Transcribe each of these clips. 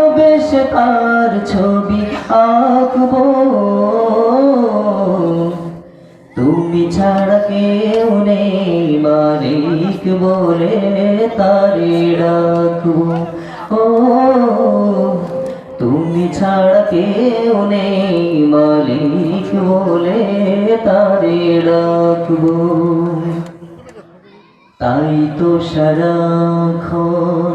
ভালোবেসে তার ছবি আঁকবো। তুমি ছাড়া কেউ নেই মালিক বলে তারে ডাকবো। ও, তুমি ছাড়া কেউ নেই মালিক বলে তারে ডাকবো। তাই তো সারাক্ষণ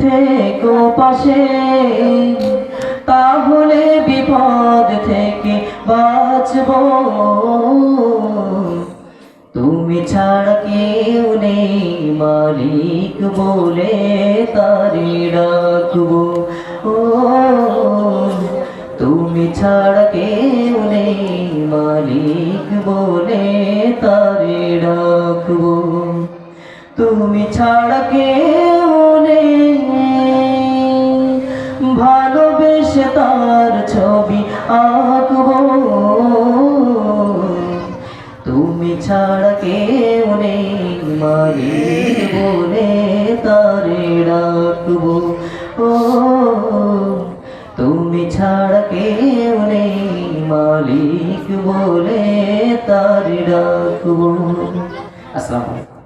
থেকো পাশে, তাহলে বিপদ থেকে বাঁচব। তুমি ছাড়া কেউ নেই, মালিক বলে তারি রাখব। ও, তুমি ছাড়া কেউ নেই, মালিক বলে তারে ডাকবো তুমি ছাড়া কেউ নেই ভালোবেসে তার ছবি আঁকবো। তুমি ছাড়া কেউ নেই মালিক বলে তারে ডাকবো। ও, তুমি ছাড়া কেউ নেই, মালিক বলে তারে ডাকবো। আসসালামু আলাইকুম।